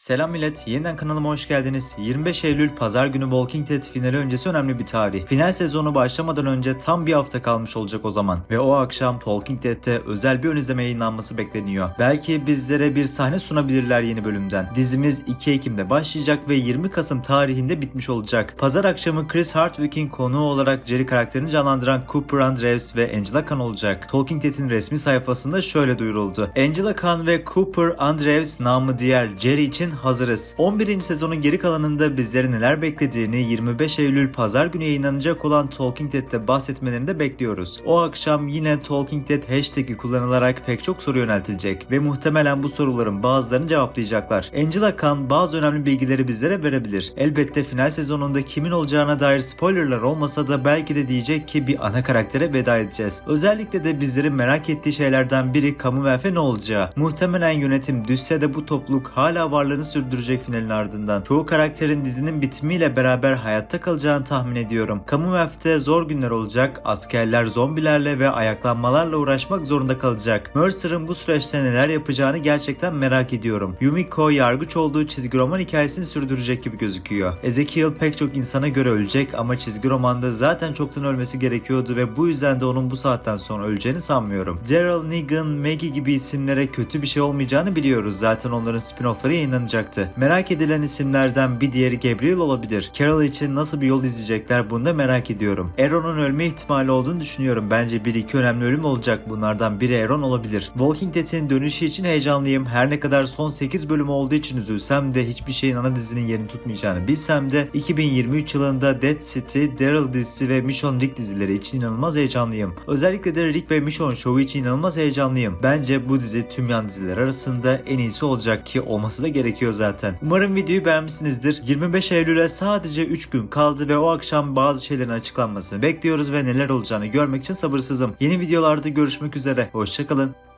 Selam millet, yeniden kanalıma hoş geldiniz. 25 Eylül Pazar günü Walking Dead finali öncesi önemli bir tarih. Final sezonu başlamadan önce tam bir hafta kalmış olacak o zaman. Ve o akşam Talking Dead'te özel bir ön izleme yayınlanması bekleniyor. Belki bizlere bir sahne sunabilirler yeni bölümden. Dizimiz 2 Ekim'de başlayacak ve 20 Kasım tarihinde bitmiş olacak. Pazar akşamı Chris Hardwick'in konuğu olarak Jerry karakterini canlandıran Cooper Andrews ve Angela Khan olacak. Talking Dead'in resmi sayfasında şöyle duyuruldu. Angela Khan ve Cooper Andrews namı diğer Jerry için hazırız. 11. sezonun geri kalanında bizleri neler beklediğini 25 Eylül pazar günü yayınlanacak olan Talking Dead'te bahsetmelerini de bekliyoruz. O akşam yine Talking Dead hashtag'i kullanılarak pek çok soru yöneltilecek ve muhtemelen bu soruların bazılarını cevaplayacaklar. Angela Khan bazı önemli bilgileri bizlere verebilir. Elbette final sezonunda kimin olacağına dair spoilerlar olmasa da belki de diyecek ki bir ana karaktere veda edeceğiz. Özellikle de bizlerin merak ettiği şeylerden biri Commonwealth'e ne olacağı. Muhtemelen yönetim düşse de bu topluluk hala varlığını sürdürecek finalin ardından. Çoğu karakterin dizinin bitimiyle beraber hayatta kalacağını tahmin ediyorum. Commonwealth'te zor günler olacak, askerler zombilerle ve ayaklanmalarla uğraşmak zorunda kalacak. Mercer'ın bu süreçte neler yapacağını gerçekten merak ediyorum. Yumiko yargıç olduğu çizgi roman hikayesini sürdürecek gibi gözüküyor. Ezekiel pek çok insana göre ölecek ama çizgi romanda zaten çoktan ölmesi gerekiyordu ve bu yüzden de onun bu saatten sonra öleceğini sanmıyorum. Daryl, Negan, Maggie gibi isimlere kötü bir şey olmayacağını biliyoruz. Zaten onların spin-off'ları yayınlanacaktı. Merak edilen isimlerden bir diğeri Gabriel olabilir. Carol için nasıl bir yol izleyecekler bunu da merak ediyorum. Aaron'un ölme ihtimali olduğunu düşünüyorum. Bence 1-2 önemli ölüm olacak. Bunlardan biri Aaron olabilir. Walking Dead'in dönüşü için heyecanlıyım. Her ne kadar son 8 bölüm olduğu için üzülsem de hiçbir şeyin ana dizinin yerini tutmayacağını bilsem de 2023 yılında Dead City, Daryl dizisi ve Michonne Rick dizileri için inanılmaz heyecanlıyım. Özellikle de Rick ve Michonne şovu için inanılmaz heyecanlıyım. Bence bu dizi tüm yan diziler arasında en iyisi olacak ki olması da gerekiyor zaten. Umarım videoyu beğenmişsinizdir. 25 Eylül'e sadece 3 gün kaldı ve o akşam bazı şeylerin açıklanmasını bekliyoruz ve neler olacağını görmek için sabırsızım. Yeni videolarda görüşmek üzere. Hoşçakalın.